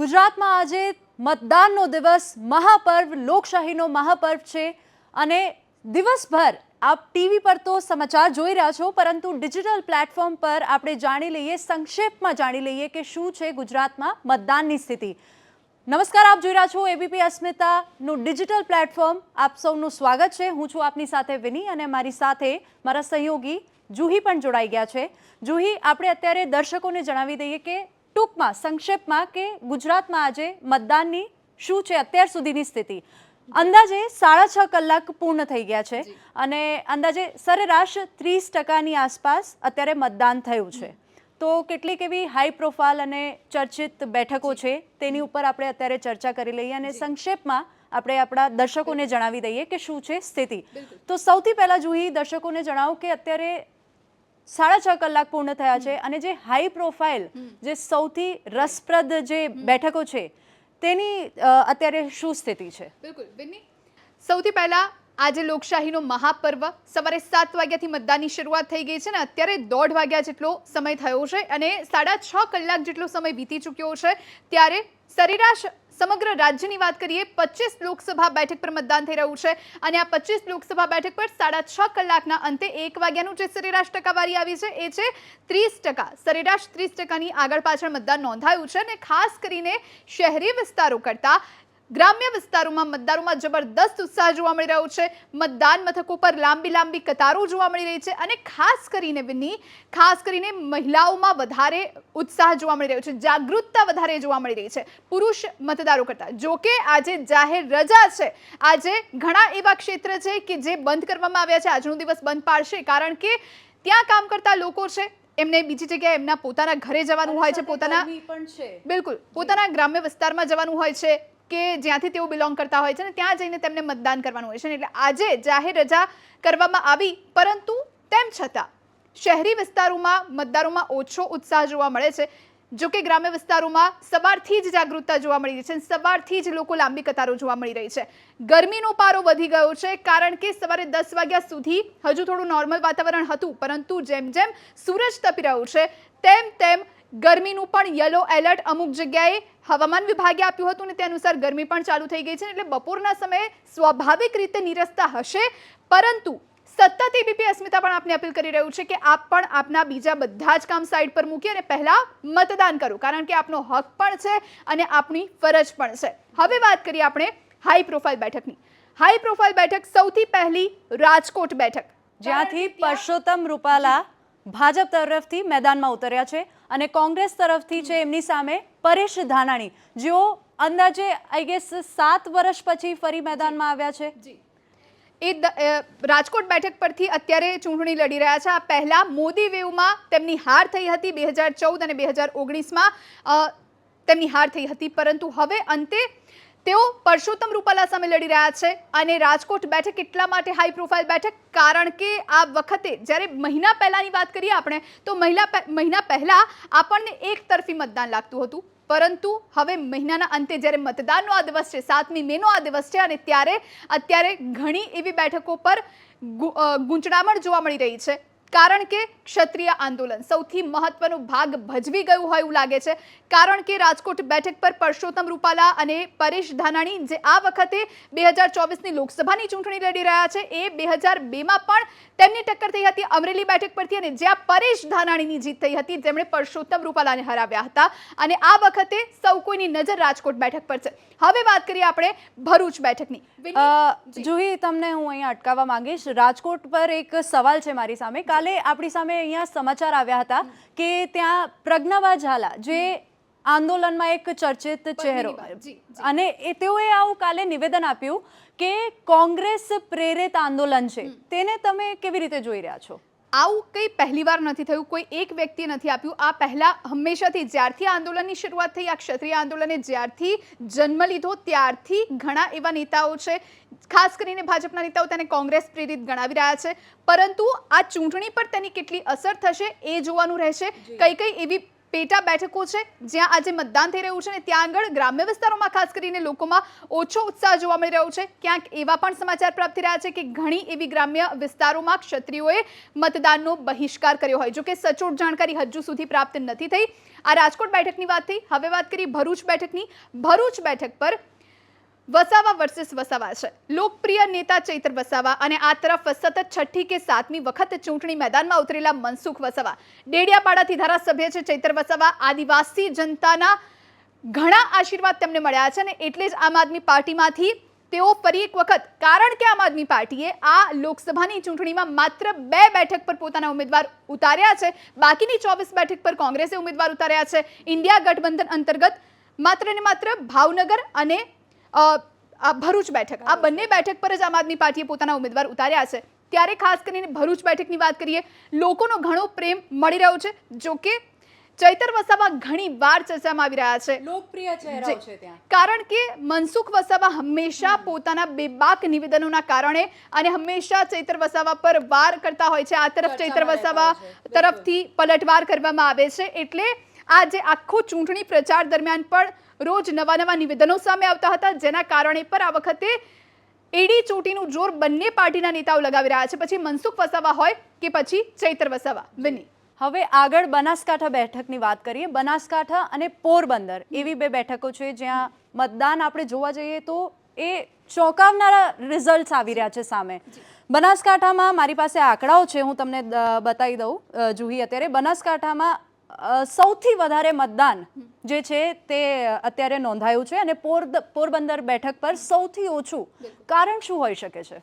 ગુજરાતમાં આજે મતદાનનો દિવસ, મહાપર્વ, લોકશાહીનો મહાપર્વ છે અને દિવસભર આપ ટીવી પર તો સમાચાર જોઈ રહ્યા છો, પરંતુ ડિજિટલ પ્લેટફોર્મ પર આપણે જાણી લઈએ, સંક્ષેપમાં જાણી લઈએ કે શું છે ગુજરાતમાં મતદાનની સ્થિતિ. નમસ્કાર, આપ જોઈ રહ્યા છો એબીપી અસ્મિતાનું ડિજિટલ પ્લેટફોર્મ. આપ સૌનું સ્વાગત છે. હું છું આપની સાથે વિની અને મારી સાથે મારા સહયોગી જુહી પણ જોડાઈ ગયા છે. જુહી, આપણે અત્યારે દર્શકોને જણાવી દઈએ કે ટૂંકમાં સંક્ષેપમાં કે ગુજરાતમાં આજે મતદાનની શું છે અત્યાર સુધીની સ્થિતિ? અંદાજે સાડા છ કલાક પૂર્ણ થઈ ગયા છે અને અંદાજે સરેરાશ ત્રીસ ટકાની આસપાસ અત્યારે મતદાન થયું છે. તો કેટલીક એવી હાઈ પ્રોફાઇલ અને ચર્ચિત બેઠકો છે તેની ઉપર આપણે અત્યારે ચર્ચા કરી લઈએ અને સંક્ષેપમાં આપણે આપણા દર્શકોને જણાવી દઈએ કે શું છે સ્થિતિ. તો સૌથી પહેલા જુહી દર્શકોને જણાવો કે અત્યારે સાડા છ કલાક પૂર્ણ થયા છે અને જે હાઈ પ્રોફાઇલ જે સૌથી રસપ્રદ જે બેઠકો છે તેની અત્યારે શું સ્થિતિ છે? બિલકુલ. બિન્ની સૌથી પહેલા આજે લોકશાહીનો મહાપર્વ. સવારે સાત વાગ્યાથી મતદાનની શરૂઆત થઈ ગઈ છે ને અત્યારે દોઢ વાગ્યા જેટલો સમય થયો છે અને સાડા છ કલાક જેટલો સમય વીતી ચૂક્યો છે. ત્યારે સરેરાશ સમગ્ર રાજ્યની વાત કરીએ, પચીસ લોકસભા બેઠક પર મતદાન થઈ રહ્યું છે અને આ પચીસ લોકસભા બેઠક પર સાડા છ કલાકના અંતે એક વાગ્યાનું જે સરેરાશ ટકાવારી આવી છે, એ છે ત્રીસ ટકા. સરેરાશ ત્રીસ ટકાની આગળ પાછળ મતદાન નોંધાયું છે અને ખાસ કરીને શહેરી વિસ્તારો કરતાં ગ્રામ્ય વિસ્તારોમાં મતદારોમાં જબરદસ્ત ઉત્સાહ જોવા મળી રહ્યો છે. મતદાન મથકો પર લાંબી લાંબી કતારો જોવા મળી રહી છે અને ખાસ કરીને વિની ખાસ કરીને મહિલાઓમાં વધારે ઉત્સાહ જોવા મળી રહ્યો છે. જાગૃતતા વધારે જોવા મળી રહી છે પુરુષ મતદારો કરતાં. જોકે આજે જાહેર રજા છે. આજે ઘણા એવા ક્ષેત્ર છે કે જે બંધ કરવામાં આવ્યા છે. આજનો દિવસ બંધ પાડશે કારણ કે ત્યાં કામ કરતા લોકો છે. એમને બીજી જગ્યાએ એમના પોતાના ઘરે જવાનું હોય છે પોતાના પણ છે. બિલકુલ પોતાના ગ્રામ્ય વિસ્તારમાં જવાનું હોય છે. કે જ્યાંથી તેઓ બિલોંગ કરતા હોય છે ને ત્યાં જઈને તેમને મતદાન કરવાનું હોય છે એટલે આજે જાહેર રજા કરવામાં આવી, પરંતુ તેમ છતાં શહેરી વિસ્તારોમાં મતદારોમાં ઓછો ઉત્સાહ જોવા મળે છે. જો કે ગ્રામ્ય વિસ્તારોમાં સવારથી જ જાગૃતતા જોવા મળી રહી છે સવારથી જ લોકો લાંબી કતારો જોવા મળી રહી છે. ગરમીનો પારો વધી ગયો છે કારણ કે સવારે દસ વાગ્યા સુધી હજુ થોડું નોર્મલ વાતાવરણ હતું, પરંતુ જેમ જેમ સૂરજ તપી રહ્યું છે, તેમ તેમ ગરમીનું પણ યલો એલર્ટ અમુક જગ્યાએ હવામાન વિભાગે આપ્યું હતું ને તે અનુસાર ગરમી પણ ચાલુ થઈ ગઈ છે એટલે બપોરના સમયે સ્વાભાવિક રીતે નીરસતા હશે. પરંતુ સતત એબીપી અસ્મિતા પણ આપને અપીલ કરી રહ્યું છે કે આપ પણ આપના બીજા બધા જ કામ સાઈડ પર મૂકી અને પહેલા મતદાન કરો કારણ કે આપનો હક પણ છે અને આપણી ફરજ પણ છે. હવે વાત કરીએ આપણે હાઈ પ્રોફાઇલ બેઠકની. હાઈ પ્રોફાઇલ બેઠક સૌથી પહેલી રાજકોટ બેઠક. જ્યાંથી પરસોત્તમ રૂપાલા ભાજપ તરફથી મેદાનમાં ઉતર્યા છે. અને કોંગ્રેસ તરફથી છે એમની સામે પરેશ ધાનાણી. જેઓ અંદાજે આઈ ગેસ સાત વર્ષ પછી ફરી મેદાનમાં આવ્યા છે. એ રાજકોટ બેઠક પરથી અત્યારે ચૂંટણી લડી રહ્યા છે. આ પહેલા મોદી વેવમાં તેમની હાર થઈ હતી બે હજાર ચૌદ અને બે હજાર ઓગણીસમાં. તેમની હાર થઈ હતી, પરંતુ હવે અંતે તેઓ પરસોત્તમ રૂપાલા સામે લડી રહ્યા છે અને રાજકોટ બેઠક એટલા માટે હાઈ પ્રોફાઇલ બેઠક, કારણ કે આ વખતે જ્યારે મહિના પહેલાની વાત કરીએ આપણે, તો મહિલા મહિના પહેલા આપણને એક તરફી મતદાન લાગતું હતું. પરંતુ હવે મહિનાના અંતે જ્યારે મતદાનનો આ દિવસ છે, સાતમી મેનો આ દિવસ છે અને ત્યારે અત્યારે ઘણી એવી બેઠકો પર ગૂંચડામણ જોવા મળી રહી છે. કારણ કે ક્ષત્રિય આંદોલન સૌથી મહત્વનો ભાગ ભજવી ગયું હોય એવું લાગે છે. કારણ કે રાજકોટ બેઠક પર પરસોત્તમ રૂપાલા અને પરેશ ધાનાણી જે આ વખતે બે હજાર ચોવીસની લોકસભાની ચૂંટણી લડી રહ્યા છે એ બે હજાર બેમાં પણ તેમની ટક્કર થઈ હતી અમરેલી બેઠક પરથી અને જ્યાં પરેશ ધાનાણીની જીત થઈ હતી જેમણે પરસોત્તમ રૂપાલાને હરાવ્યા હતા. અને આ વખતે સૌ કોઈની નજર રાજકોટ બેઠક પર છે. હવે વાત કરીએ આપણે ભરૂચ બેઠકની. જુહી તમને હું અહીંયા અટકાવવા માંગીશ. રાજકોટ પર એક સવાલ છે મારી સામે. કાલે આપણી સામે અહીંયા સમાચાર આવ્યા હતા કે ત્યાં પ્રજ્ઞાવા ઝાલા જે આંદોલનમાં એક ચર્ચિત ચહેરો. અને એ તેઓએ આવું કાલે નિવેદન આપ્યું કે કોંગ્રેસ પ્રેરિત આંદોલન છે. તેને તમે કેવી રીતે જોઈ રહ્યા છો? આવું કંઈ પહેલીવાર નથી થયું કોઈ એક વ્યક્તિ નથી આપ્યું. આ પહેલાં હંમેશાથી જ્યારથી આ આંદોલનની શરૂઆત થઈ આ ક્ષત્રિય આંદોલને જ્યારથી જન્મ લીધો ત્યારથી ઘણા એવા નેતાઓ છે ખાસ કરીને ભાજપના નેતાઓ તેને કોંગ્રેસ પ્રેરિત ગણાવી રહ્યા છે. પરંતુ આ ચૂંટણી પર તેની કેટલી અસર થશે એ જોવાનું રહેશે. કઈ કઈ એવી પેટા બેઠકો છે, જ્યાં આજે મતદાન થઈ રહ્યું છે અને ત્યાં આગળ ગ્રામ્ય વિસ્તારોમાં, ખાસ કરીને લોકોમાં ઓછો ઉત્સાહ જોવા મળી રહ્યો છે. ક્યાંક એવા પણ સમાચાર પ્રાપ્ત થઈ રહ્યા છે કે ઘણી એવી ગ્રામ્ય વિસ્તારોમાં ક્ષત્રિયોએ મતદાનનો બહિષ્કાર કર્યો હોય. જો કે સચોટ જાણકારી હજુ સુધી પ્રાપ્ત નથી થઈ. આ રાજકોટ બેઠકની વાત થઈ. હવે વાત કરી ભરૂચ બેઠકની. ભરૂચ બેઠક પર વસાવા વર્સિસ વસાવા છે. લોકપ્રિય નેતા ચૈત્ર વસાવા અને આ તરફ સતત છઠ્ઠી કે સાતમી વખત ચૂંટણી મેદાનમાં ઉતરેલા મનસુખ વસાવા. ડેડિયાપાડાથી ધારાસભ્ય છે ચૈત્ર વસાવા. આદિવાસી જનતાના ઘણા આશીર્વાદ તેમને મળ્યા છે અને એટલે જ આમ આદમી પાર્ટીમાંથી તેઓ ફરી એક વખત, કારણ કે આમ આદમી પાર્ટીએ આ લોકસભાની ચૂંટણીમાં માત્ર બે બેઠક પર પોતાના ઉમેદવાર ઉતાર્યા છે. બાકીની ચોવીસ બેઠક પર કોંગ્રેસે ઉમેદવાર ઉતાર્યા છે. ઇન્ડિયા ગઠબંધન અંતર્ગત માત્ર ને માત્ર ભાવનગર અને આ ભરૂચ બેઠક. આ બંને બેઠક પર જ આમ આદમી પાર્ટીએ પોતાના ઉમેદવાર ઉતાર્યા છે. ત્યારે ખાસ કરીને ભરૂચ બેઠકની વાત કરીએ લોકોનો ઘણો પ્રેમ મળી રહ્યો છે જો કે ચૈતર વસાવા ઘણી વાર ચર્ચામાં આવી રહ્યા છે. લોકપ્રિય ચહેરાઓ છે ત્યાં. કારણ કે મનસુખ વસાવા હંમેશા પોતાના બેબાક નિવેદનોના કારણે અને હંમેશા ચૈતર વસાવા પર વાર કરતા હોય છે. આ તરફ ચૈતર વસાવા. તરફથી પલટવાર કરવામાં આવે છે. એટલે આ જે આખો ચૂંટણી પ્રચાર દરમિયાન પણ રોજ નવા નવા નિવેદનો સામે આવતા હતા જેના કારણે પણ આ વખતે એડી ચોટીનું જોર બંને પાર્ટીના નેતાઓ લગાવી રહ્યા છે. પછી મનસુખ વસાવા હોય કે પછી ચૈત્ર વસાવા. બની હવે આગળ બનાસકાંઠા બેઠકની વાત કરીએ. બનાસકાંઠા અને પોરબંદર એવી બે બેઠકો છે જ્યાં મતદાન આપણે જોવા જઈએ તો એ ચોંકાવનારા રિઝલ્ટ્સ આવી રહ્યા છે સામે. બનાસકાંઠામાં મારી પાસે આંકડાઓ છે હું તમને બતાવી દઉં જુહી અત્યારે. બનાસકાંઠામાં સૌથી વધારે મતદાન જે છે તે અત્યારે નોંધાયું છે અને પોર પોરબંદર બેઠક પર સૌથી ઓછું. કારણ શું હોઈ શકે છે?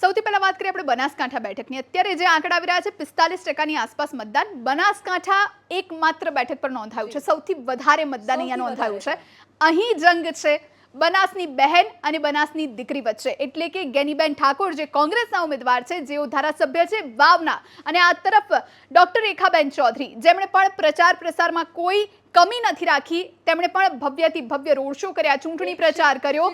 સૌથી પહેલા વાત કરીએ આપણે બનાસકાંઠા બેઠકની. અત્યારે જે આંકડા આવી રહ્યા છે પિસ્તાલીસ ટકાની આસપાસ મતદાન. બનાસકાંઠા એકમાત્ર બેઠક પર નોંધાયું છે. સૌથી વધારે મતદાન અહીંયા નોંધાયું છે. અહીં જંગ છે. બનાસની બહેન અને બનાસની દીકરી વચ્ચે. એટલે કે ગેનીબેન ઠાકોર જે કોંગ્રેસના ઉમેદવાર છે, જેઓ ધારાસભ્ય છે, વાવના. અને આ તરફ ડોક્ટર રેખાબેન ચૌધરી. જેમણે પણ પ્રચાર પ્રસારમાં કોઈ કમી નથી રાખી. તેમણે પણ ભવ્યથી ભવ્ય રોડ શો કર્યા ચૂંટણી પ્રચાર કર્યો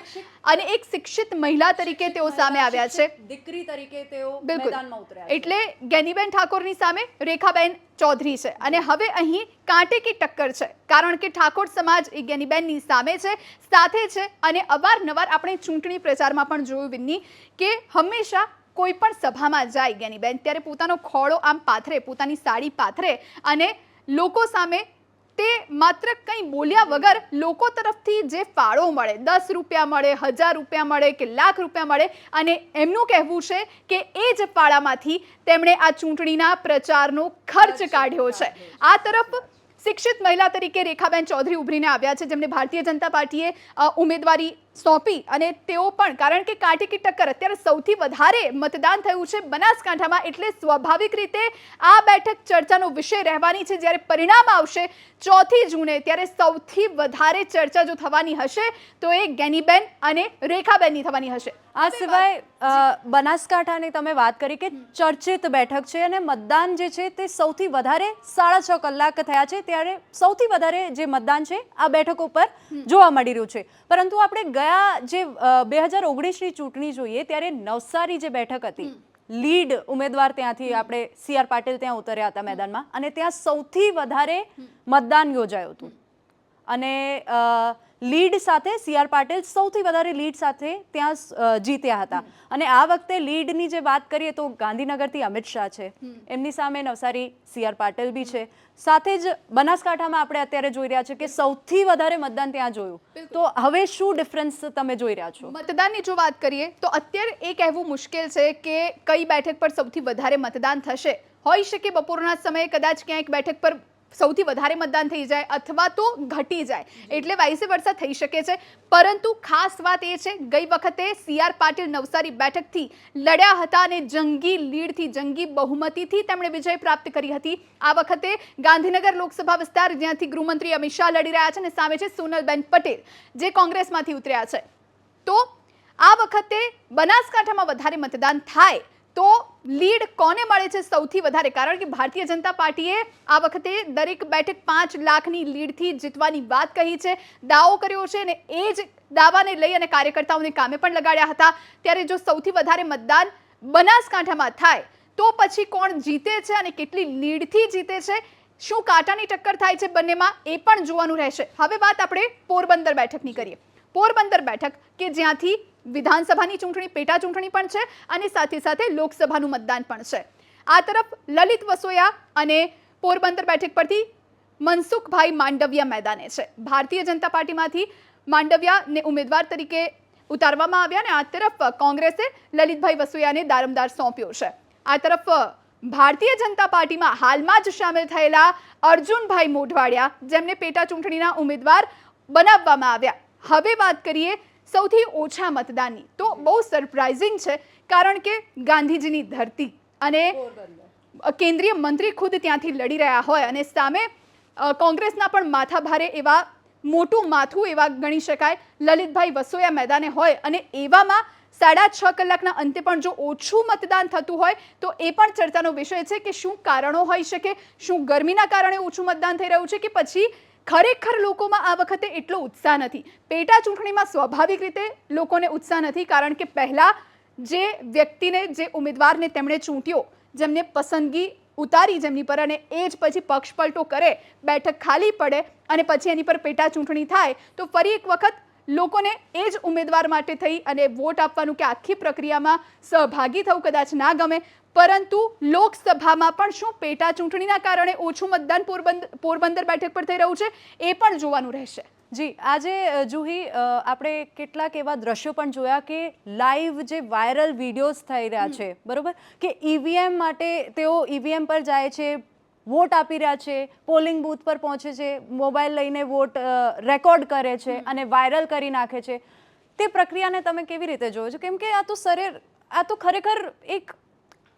અને એક શિક્ષિત મહિલા તરીકે તેઓ સામે આવ્યા છે. દીકરી તરીકે તેઓ બિલકુલ. મેદાનમાં ઉતર્યા એટલે ગેનીબેન ઠાકોરની સામે રેખાબેન ચૌધરી છે. અને હવે અહીં કાંટે કી ટક્કર છે. કારણ કે ઠાકોર સમાજ એ ગેનીબેનની સામે છે સાથે છે અને અવારનવાર આપણે ચૂંટણી પ્રચારમાં પણ જોયું વિન્ની કે હંમેશા કોઈ પણ સભામાં જાય ગેનીબેન. ત્યારે પોતાનો ખોળો આમ પાથરે પોતાની સાડી પાથરે અને લોકો સામે તે માત્ર કંઈ બોલ્યા વગર લોકો તરફથી જે ફાળો મળે દસ રૂપિયા મળે હજાર રૂપિયા મળે કે લાખ રૂપિયા મળે અને એમનું કહેવું છે કે એ જ ફાળામાંથી તેમણે આ ચૂંટણીના પ્રચારનો ખર્ચ કાઢ્યો છે. આ તરફ શિક્ષિત મહિલા તરીકે રેખાબેન ચૌધરી ઉભરીને આવ્યા છે જેમને ભારતીય જનતા પાર્ટીએ ઉમેદવારી સોંપી અને તેઓ પણ, કારણ કે કાંટી કી ટક્કર અત્યારે સૌથી વધારે મતદાન થયું છે બનાસકાંઠામાં, એટલે સ્વાભાવિક રીતે આ બેઠક ચર્ચાનો વિષય રહેવાની છે. જ્યારે પરિણામ આવશે ચોથી જૂને, ત્યારે સૌથી વધારે ચર્ચા જો થવાની હશે, તો એ ગેનીબેન અને રેખાબેનની થવાની હશે. આ સિવાય બનાસકાંઠાની તમે વાત કરી કે ચર્ચિત બેઠક છે અને મતદાન જે છે તે સૌથી વધારે સાડા છ કલાક થયા છે ત્યારે સૌથી વધારે જે મતદાન છે આ બેઠકો પર જોવા મળી રહ્યું છે. પરંતુ આપણે ગયા જે બે હજાર ઓગણીસની ચૂંટણી જોઈએ ત્યારે નવસારી જે બેઠક હતી લીડ ઉમેદવાર ત્યાંથી આપણે સી આર પાટીલ ત્યાં ઉતર્યા હતા મેદાનમાં અને ત્યાં સૌથી વધારે મતદાન યોજાયું હતું. અને લીડ સાથે સી આર પાટીલ સૌથી વધારે લીડ સાથે ત્યાં જીત્યા હતા. અને આ વખતે લીડની જે વાત કરીએ તો ગાંધીનગરથી અમિત શાહ છે. એમની સામે નવસારી સી આર પાટીલ બી છે. સાથે જ બનાસકાંઠામાં આપણે અત્યારે જોઈ રહ્યા છે કે સૌથી વધારે મતદાન ત્યાં જોયું. તો હવે શું ડિફરન્સ તમે જોઈ રહ્યા છો? મતદાનની જો વાત કરીએ તો અત્યારે એ કહેવું મુશ્કેલ છે કે કઈ બેઠક પર સૌથી વધારે મતદાન થશે. હોઈ શકે બપોરના સમયે કદાચ ક્યાંક બેઠક પર સૌથી વધારે મતદાન થઈ જાય અથવા તો ઘટી જાય. એટલે વાઇસે વર્ષા થઈ શકે છે. પરંતુ ખાસ વાત એ છે, ગઈ વખતે સી આર પાટીલ નવસારી બેઠકથી લડ્યા હતા અને જંગી લીડથી, જંગી બહુમતીથી તેમણે વિજય પ્રાપ્ત કરી હતી. આ વખતે ગાંધીનગર લોકસભા વિસ્તાર, જ્યાંથી ગૃહમંત્રી અમિત શાહ લડી રહ્યા છે અને સામે છે સોનલબેન પટેલ, જે કોંગ્રેસમાંથી ઉતર્યા છે. તો આ વખતે બનાસકાંઠામાં વધારે મતદાન થાય તો લીડ કોને મળે છે સૌથી વધારે? કારણ કે ભારતીય જનતા પાર્ટીએ આ વખતે દરેક બેઠક પાંચ લાખની લીડથી જીતવાની વાત કહી છે. દાવો કર્યો છે અને એ જ દાવાને લઈ અને કાર્યકર્તાઓને કામે પણ લગાડ્યા હતા. ત્યારે જો સૌથી વધારે મતદાન બનાસકાંઠામાં થાય, તો પછી કોણ જીતે છે અને કેટલી લીડથી જીતે છે? શું કાંટાની ટક્કર થાય છે બંનેમાં? એ પણ જોવાનું રહેશે. હવે વાત આપણે પોરબંદર બેઠકની કરીએ. પોરબંદર બેઠક કે જ્યાંથી વિધાનસભાની ચૂંટણી, પેટા ચૂંટણી પણ છે અને સાથે સાથે લોકસભાનું મતદાન પણ છે. આ તરફ લલિત વસોયા અને પોરબંદર બેઠક પરથી મનસુખભાઈ માંડવિયા મેદાને છે. ભારતીય જનતા પાર્ટીમાંથી માંડવિયાને ઉમેદવાર તરીકે ઉતારવામાં આવ્યા અને આ તરફ કોંગ્રેસે લલિતભાઈ વસોયાને દારમદાર સોંપ્યો છે. આ તરફ ભારતીય જનતા પાર્ટીમાં હાલમાં જ સામેલ થયેલા અર્જુનભાઈ મોઢવાડિયા, જેમને પેટા ચૂંટણીના ઉમેદવાર બનાવવામાં આવ્યા. હવે વાત કરીએ સૌથી ઓછા મતદાનની. તો બહુ સરપ્રાઇઝિંગ છે, કારણ કે ગાંધીજીની ધરતી અને કેન્દ્રીય મંત્રી ખુદ ત્યાંથી લડી રહ્યા હોય અને સામે કોંગ્રેસના પણ માથા ભારે એવા મોટું માથું એવા ગણી શકાય, લલિતભાઈ વસોયા મેદાને હોય અને એવામાં સાડા છ કલાકના અંતે પણ જો ઓછું મતદાન થતું હોય, તો એ પણ ચર્ચાનો વિષય છે કે શું કારણો હોઈ શકે, શું ગરમીના કારણે ઓછું મતદાન થઈ રહ્યું છે કે પછી ખરેખર લોકોમાં આ વખતે એટલો ઉત્સાહ નથી. પેટા ચૂંટણીમાં સ્વાભાવિક રીતે લોકોને ઉત્સાહ નથી, કારણ કે પહેલાં જે વ્યક્તિને, જે ઉમેદવારને તેમણે ચૂંટ્યો, જેમને પસંદગી ઉતારી જેમની પર અને એ જ પછી પક્ષપલટો કરે, બેઠક ખાલી પડે અને પછી એની પર પેટા ચૂંટણી થાય, તો ફરી એક વખત લોકોને એ જ ઉમેદવાર માટે થઈ અને વોટ આપવાનું કે આખી પ્રક્રિયામાં સહભાગી થવું કદાચ ના ગમે. પરંતુ લોકસભામાં પણ શું પેટા ચૂંટણીના કારણે ઓછું મતદાન પોરબંદર પોરબંદર બેઠક પર થઈ રહ્યું છે એ પણ જોવાનું રહેશે. જી આજે જુહી આપણે કેટલાક એવા દ્રશ્યો પણ જોયા કે લાઈવ જે વાયરલ વિડીયોઝ થઈ રહ્યા છે બરોબર? કે ઈવીએમ માટે તેઓ ઈવીએમ પર જાય છે વોટ આપી રહ્યા છે પોલિંગ બૂથ પર પહોંચે છે મોબાઈલ લઈને વોટ રેકોર્ડ કરે છે અને વાયરલ કરી નાખે છે. તે પ્રક્રિયાને તમે કેવી રીતે જોવો છો? કેમ કે આ તો સરે આ તો ખરેખર એક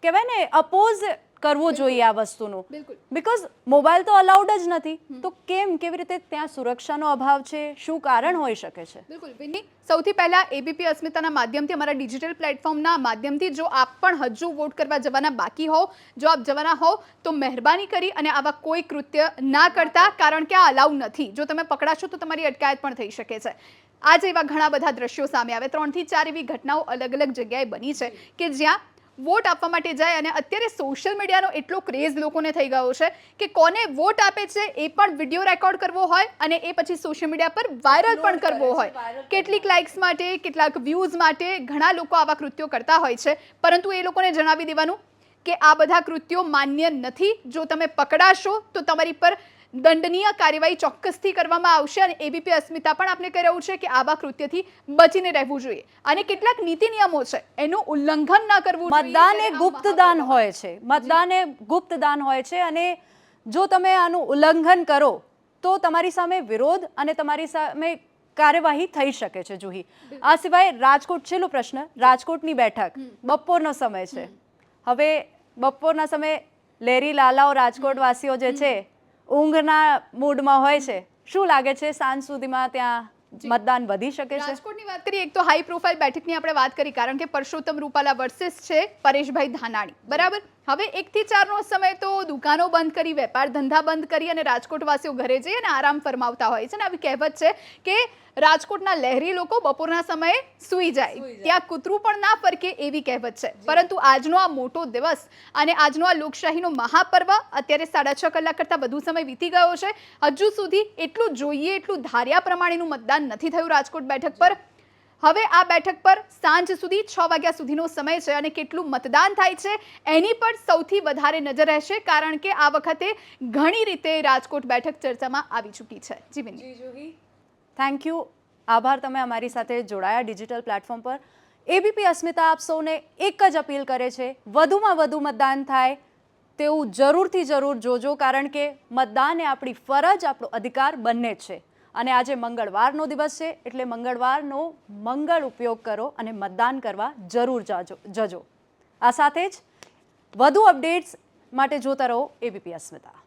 કહેવાય ને અપોઝ કરવો જોઈએ આ વસ્તુનું. બિકોઝ મોબાઈલ તો અલાઉડ જ નથી. તો કેમ? કેવી રીતે ત્યાં સુરક્ષાનો અભાવ છે? શું કારણ હોઈ શકે છે? બિલકુલ. વિની સૌથી પહેલા એબીપી અસ્મિતાના માધ્યમથી અમારા ડિજિટલ પ્લેટફોર્મના માધ્યમથી જો આપ પણ હજુ વોટ કરવા જવાના બાકી હો જો આપ જવાના હો તો મહેરબાની કરી અને આવા કોઈ કૃત્ય ના કરતા કારણ કે આ અલાઉ નથી. જો તમે પકડાશો તો તમારી અટકાયત પણ થઈ શકે છે. આજે એવા ઘણા બધા દ્રશ્યો સામે આવે. ત્રણથી ચાર એવી ઘટનાઓ અલગ અલગ જગ્યાએ બની છે કે જ્યાં વોટ આપવા માટે જાય અને અત્યારે સોશિયલ મીડિયાનો એટલો ક્રેઝ લોકોને થઈ ગયો છે કે કોને વોટ આપે છે એ પણ વીડિયો રેકોર્ડ કરવો હોય અને એ પછી સોશિયલ મીડિયા પર વાયરલ પણ કરવો હોય. કેટલીક લાઇક્સ માટે કેટલાક વ્યૂઝ માટે ઘણા લોકો આવા કૃત્યો કરતા હોય છે. પરંતુ એ લોકોને જણાવી દેવાનું કે આ બધા કૃત્યો માન્ય નથી. જો તમે પકડાશો તો તમારી પર દંડનીય કાર્યવાહી ચોક્કસથી કરવામાં આવશે અને એબીપી અસ્મિતા પણ આપણે કહી રહ્યું છે કે આવા કૃત્યથી બચીને રહેવું જોઈએ. અને કેટલાક નીતિ નિયમો છે એનું ઉલ્લંઘન ન કરવું મતદાન એ ગુપ્તદાન હોય છે મતદાન એ ગુપ્તદાન હોય છે અને જો તમે આનું ઉલ્લંઘન કરો તો તમારી સામે વિરોધ અને તમારી સામે કાર્યવાહી થઈ શકે છે જુહી. આ સિવાય રાજકોટ છેલ્લો પ્રશ્ન રાજકોટની બેઠક બપોરનો સમય છે. હવે બપોરના સમયે લેરી લાલાઓ રાજકોટવાસીઓ જે છે ઊંઘના મૂડમાં હોય છે. શું લાગે છે સાંજ સુધીમાં ત્યાં મતદાન વધી શકે છે? રાજકોટની વાત કરીએ એક તો હાઈ પ્રોફાઇલ બેઠકની આપણે વાત કરી કારણ કે પરસોત્તમ રૂપાલા વર્સેસ છે પરેશભાઈ ધાનાણી. બરાબર? હવે એકથી ચારનો સમય તો દુકાનો બંધ કરી વેપાર ધંધા બંધ કરી અને રાજકોટવાસીઓ ઘરે જઈ અને આરામ ફરમાવતા હોય છે અને આવી કહેવત છે કે રાજકોટના લહેરી લોકો બપોરના સમયે સૂઈ જાય. ત્યાં કૂતરું પણ ના ફરકે એવી કહેવત છે. પરંતુ આજનો આ મોટો દિવસ અને આજનો આ લોકશાહીનો મહાપર્વ અત્યારે સાડા છ કલાક કરતાં વધુ સમય વીતી ગયો છે. હજુ સુધી એટલું જોઈએ એટલું ધાર્યા પ્રમાણેનું મતદાન નથી થયું રાજકોટ બેઠક પર. હવે આ બેઠક પર સાંજ સુધી છ વાગ્યા સુધીનો સમય છે અને કેટલું મતદાન થાય છે એની પર સૌથી વધારે નજર રહેશે કારણ કે આ વખતે ઘણી રીતે રાજકોટ બેઠક ચર્ચામાં આવી ચૂકી છે. જી બિની. થેન્ક યુ આભાર તમે અમારી સાથે જોડાયા ડિજિટલ પ્લેટફોર્મ પર. એબીપી અસ્મિતા આપ સૌને એક જ અપીલ કરે છે વધુમાં વધુ મતદાન થાય તેવું જરૂરથી જરૂર જોજો કારણ કે મતદાન એ આપણી ફરજ આપણો અધિકાર બંને છે. અને આજે મંગળવારનો દિવસ છે, એટલે મંગળવારનો મંગળ ઉપયોગ કરો અને મતદાન કરવા જરૂર જાજો, જજો. આ સાથે જ વધુ અપડેટ્સ માટે જોતા રહો એબીપી અસ્મિતા